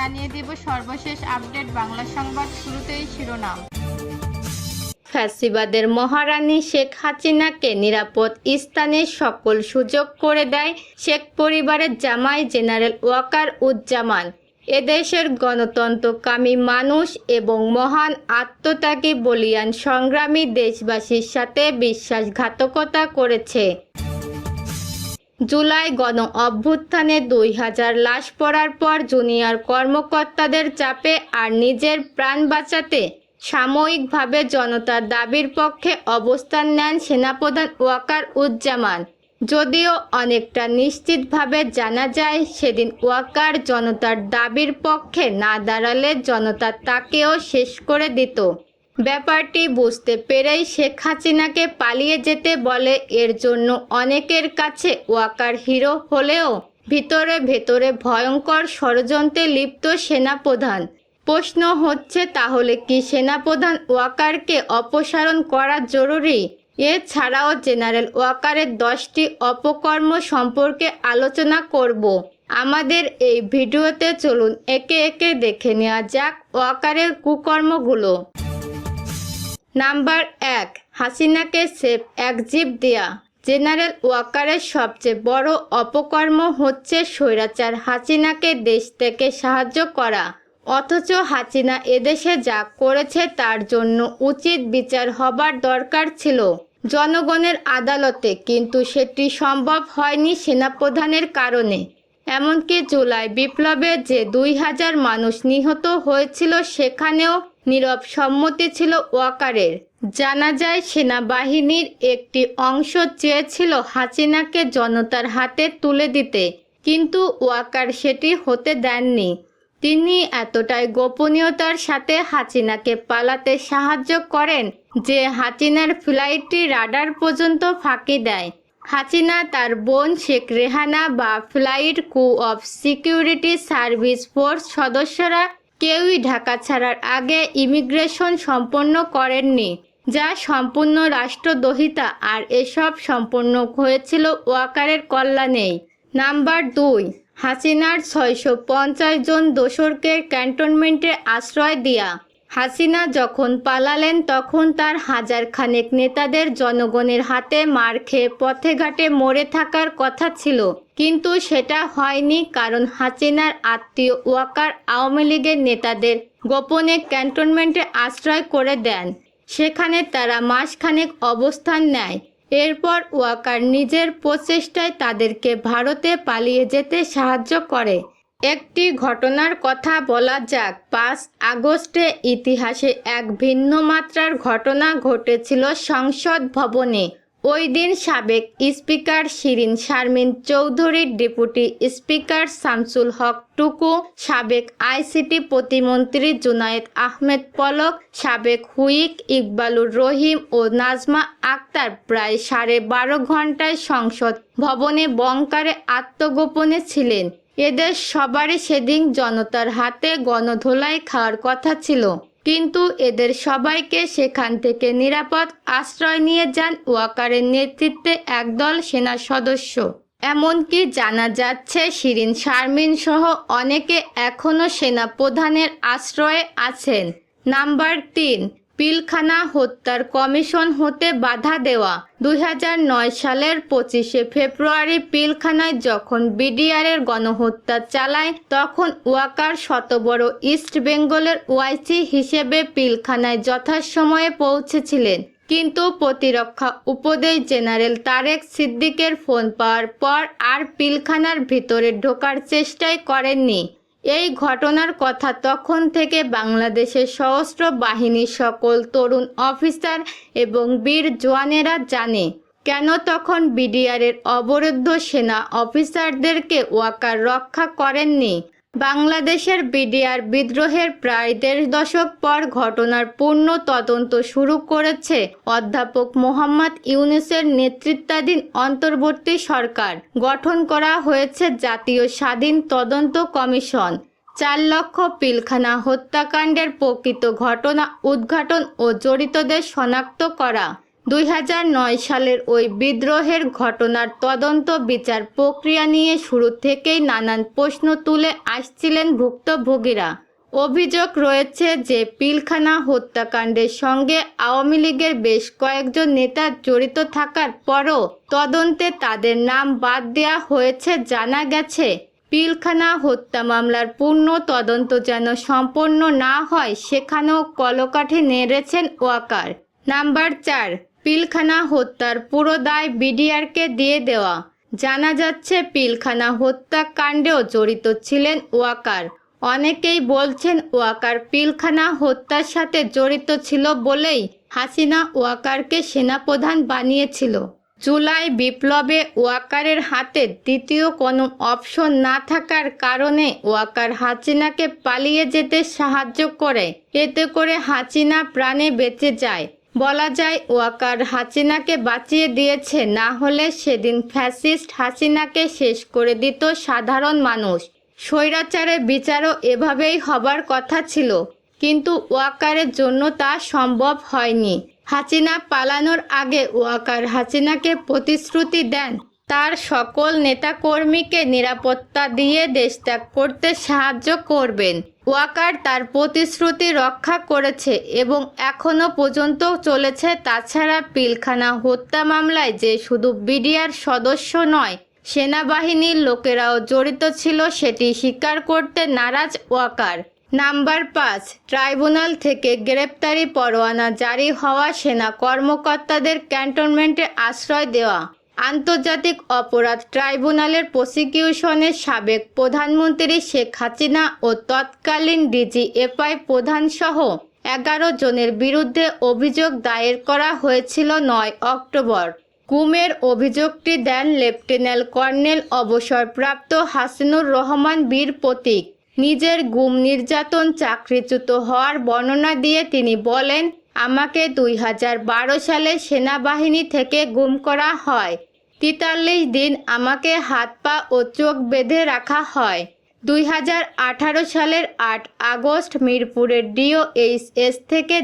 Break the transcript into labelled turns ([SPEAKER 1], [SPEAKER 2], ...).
[SPEAKER 1] জানিয়ে দেব সর্বশেষ আপডেট বাংলা সংবাদ শুরুতেই শিরোনাম।
[SPEAKER 2] ফ্যাসিবাদের মহারানী শেখ হাসিনাকে নিরাপদ স্থানে সকল সুযোগ করে দেয় শেখ পরিবারের জামাই জেনারেল ওয়াকার উজ্জামান। এদেশের গণতন্ত্রকামী মানুষ এবং মহান আত্মত্যাগী বলিয়ান সংগ্রামী দেশবাসীর সাথে বিশ্বাসঘাতকতা করেছে। জুলাই গণ অভ্যুত্থানে দুই হাজার লাশ পড়ার পর জুনিয়র কর্মকর্তাদের চাপে আর নিজের প্রাণ বাঁচাতে সাময়িকভাবে জনতার দাবির পক্ষে অবস্থান নেন সেনাপ্রধান ওয়াকার উজ্জামান। যদিও অনেকটা নিশ্চিতভাবে জানা যায়, সেদিন ওয়াকার জনতার দাবির পক্ষে না দাঁড়ালে জনতা তাকেও শেষ করে দিত। ব্যাপারটি বুঝতে পেরেই শেখ হাসিনাকে পালিয়ে যেতে বলে এর জন্য অনেকের কাছে ওয়াকার হিরো হলেও ভিতরে ভেতরে ভয়ঙ্কর ষড়যন্ত্রে লিপ্ত সেনাপ্রধান। প্রশ্ন হচ্ছে, তাহলে কি সেনাপ্রধান ওয়াকারকে অপসারণ করা জরুরি? এছাড়াও জেনারেল ওয়াকারের দশটি অপকর্ম সম্পর্কে আলোচনা করব। আমাদের এই ভিডিওতে চলুন একে একে দেখে নেওয়া যাক ওয়াকারের কুকর্মগুলো। নাম্বার এক, হাসিনাকে সেফ একজিপ দেয়া। জেনারেল ওয়াকারের সবচেয়ে বড় অপকর্ম হচ্ছে স্বৈরাচার, হাসিনাকে দেশ থেকে সাহায্য করা। অথচ হাসিনা এদেশে যা করেছে তার জন্য উচিত বিচার হবার দরকার ছিল। জনগণের আদালতে কিন্তু সেটি সম্ভব হয়নি সেনাপ্রধানের কারণে। এমনকি জুলাই বিপ্লবে যে দুই হাজার মানুষ নিহত হয়েছিল সেখানেও নীরব সম্মতি ছিল ওয়াকারের। জানা যায় সেনাবাহিনীর একটি অংশ চেয়েছিল হাসিনাকে জনতার হাতে তুলে দিতে, কিন্তু ওয়াকার সেটি হতে দেননি। তিনি এতটাই গোপনীয়তার সাথে হাসিনাকে পালাতে সাহায্য করেন যে হাসিনার ফ্লাইটটি রাডার পর্যন্ত ফাঁকি দেয়। হাসিনা তার বোন শেখ রেহানা বা ফ্লাইট কু অফ সিকিউরিটি সার্ভিস ফোর্স সদস্যরা কেউই ঢাকা ছাড়ার আগে ইমিগ্রেশন সম্পন্ন করেননি, যা সম্পূর্ণ রাষ্ট্রদ্রোহিতা আর এসব সম্পন্ন হয়েছিল ওয়াকারের কল্যাণেই নাম্বার দুই, হাসিনার ছয়শো পঞ্চাশ জন দোসরকে ক্যান্টনমেন্টে আশ্রয় দেয়া। হাসিনা যখন পালালেন, তখন তার হাজার খানেক নেতাদের জনগণের হাতে মার খেয়ে পথে ঘাটে মরে থাকার কথা ছিল। কিন্তু সেটা হয়নি কারণ হাসিনার আত্মীয় ওয়াকার আওয়ামী লীগের নেতাদের গোপনে ক্যান্টনমেন্টে আশ্রয় করে দেন। সেখানে তারা মাসখানেক অবস্থান নেয়। এরপর ওয়াকার নিজের প্রচেষ্টায় তাদেরকে ভারতে পালিয়ে যেতে সাহায্য করে। একটি ঘটনার কথা বলা যাক। পাঁচ আগস্টে ইতিহাসে এক ভিন্ন মাত্রার ঘটনা ঘটেছিল সংসদ ভবনে। ওই দিন সাবেক স্পিকার শিরিন শারমিন চৌধুরীর ডেপুটি স্পিকার শামসুল হক টুকু, সাবেক আইসিটি প্রতিমন্ত্রী জুনায়েদ আহমেদ পলক, সাবেক হুইক ইকবালুর রহিম ও নাজমা আক্তার প্রায় সাড়ে বারো ঘন্টায় সংসদ ভবনে বঙ্কারে আত্মগোপনে ছিলেন। এদের সবারই সেদিন জনতার হাতে গণধোলাই খাওয়ার কথা ছিল। কিন্তু এদের সবাইকে সেখান থেকে নিরাপদ আশ্রয় নিয়ে যান ওয়াকারের নেতৃত্বে একদল সেনা সদস্য। এমনকি জানা যাচ্ছে শিরিন শারমিন সহ অনেকে এখনও সেনা প্রধানের আশ্রয়ে আছেন। নাম্বার তিন পিলখানা হত্যার কমিশন হতে বাধা দেওয়া। দুই হাজার নয় সালের পঁচিশে ফেব্রুয়ারি পিলখানায় যখন বিডিআরের গণহত্যা চালায়, তখন ওয়াকার শত বড় ইস্ট বেঙ্গলের ওয়াইসি হিসেবে পিলখানায় যথাসময়ে পৌঁছেছিলেন। কিন্তু প্রতিরক্ষা উপদেশ জেনারেল তারেক সিদ্দিকের ফোন পাওয়ার পর আর পিলখানার ভিতরে ঢোকার চেষ্টাই করেননি। এই ঘটনার কথা তখন থেকে বাংলাদেশের সশস্ত্র বাহিনীর সকল তরুণ অফিসার এবং বীর জওয়ানেরা জানে, কেন তখন বিডিআরের অবরুদ্ধ সেনা অফিসারদেরকে ওয়াকার রক্ষা করেননি। বাংলাদেশের বিডিআর বিদ্রোহের প্রায় দেড় দশক পর ঘটনার পূর্ণ তদন্ত শুরু করেছে অধ্যাপক মোহাম্মদ ইউনুসের নেতৃত্বাধীন অন্তর্বর্তী সরকার। গঠন করা হয়েছে জাতীয় স্বাধীন তদন্ত কমিশন। চার লক্ষ পিলখানা হত্যাকাণ্ডের প্রকৃত ঘটনা উদ্ঘাটন ও জড়িতদের শনাক্ত করা। দুই হাজার নয় সালের ওই বিদ্রোহের ঘটনার তদন্ত বিচার প্রক্রিয়া নিয়ে শুরু থেকেই নানান প্রশ্ন তুলে আসছিলেন ভুক্তভোগীরা। অভিযোগ রয়েছে যে পিলখানা হত্যাকাণ্ডের সঙ্গে আওয়ামী লীগের বেশ কয়েকজন নেতা জড়িত থাকার পরও তদন্তে তাদের নাম বাদ দেওয়া হয়েছে জানা গেছে। পিলখানা হত্যা মামলার পূর্ণ তদন্ত যেন সম্পন্ন না হয়, সেখানেও কলকাঠি নেড়েছেন ওয়াকার। নাম্বার চার পিলখানা হত্যার পুরো দায় বিডিআরকে দিয়ে দেওয়া। জানা যাচ্ছে, পিলখানা হত্যাকাণ্ডেও জড়িত ছিলেন ওয়াকার। অনেকেই বলছেন, ওয়াকার পিলখানা হত্যার সাথে জড়িত ছিল বলেই হাসিনা ওয়াকারকে সেনাপ্রধান বানিয়েছিল। জুলাই বিপ্লবে ওয়াকারের হাতে দ্বিতীয় কোনো অপশন না থাকার কারণে ওয়াকার হাসিনাকে পালিয়ে যেতে সাহায্য করে। এতে করে হাসিনা প্রাণে বেঁচে যায়। বলা যায় ওয়াকার হাসিনাকে বাঁচিয়ে দিয়েছে, না হলে সেদিন ফ্যাসিস্ট হাসিনাকে শেষ করে দিত সাধারণ মানুষ। স্বৈরাচারে বিচারও এভাবেই হবার কথা ছিল, কিন্তু ওয়াকারের জন্য তা সম্ভব হয়নি। হাসিনা পালানোর আগে ওয়াকার হাসিনাকে প্রতিশ্রুতি দেন তার সকল নেতাকর্মীকে নিরাপত্তা দিয়ে দেশ ত্যাগ করতে সাহায্য করবেন। ওয়াকার তার প্রতিশ্রুতি রক্ষা করেছে এবং এখনও পর্যন্ত চলেছে। তাছাড়া পিলখানা হত্যা মামলায় যে শুধু বিডিআর সদস্য নয়, সেনাবাহিনীর লোকেরাও জড়িত ছিল, সেটি স্বীকার করতে নারাজ ওয়াকার। নাম্বার পাঁচ, ট্রাইব্যুনাল থেকে গ্রেপ্তারি পরোয়ানা জারি হওয়া সেনা কর্মকর্তাদের ক্যান্টনমেন্টে আশ্রয় দেওয়া। আন্তর্জাতিক অপরাধ ট্রাইব্যুনালের প্রসিকিউশনের সাবেক প্রধানমন্ত্রী শেখ হাসিনা ও তৎকালীন ডিজি ডিজিএফআই প্রধানসহ এগারো জনের বিরুদ্ধে অভিযোগ দায়ের করা হয়েছিল নয় অক্টোবর। গুমের অভিযোগটি দেন লেফটেন্যান্ট কর্নেল অবসরপ্রাপ্ত হাসিনুর রহমান বীর প্রতীক। নিজের গুম নির্যাতন চাকরিচ্যুত হওয়ার বর্ণনা দিয়ে তিনি বলেন, আমাকে দুই হাজার বারো সালে সেনাবাহিনী থেকে গুম করা হয়। তেতাল্লিশ দিন আমাকে হাত পা ও চোখ বেঁধে রাখা হয়। দুই হাজার আঠারো সালের আট আগস্ট মিরপুরের ডিওএইচএস থেকে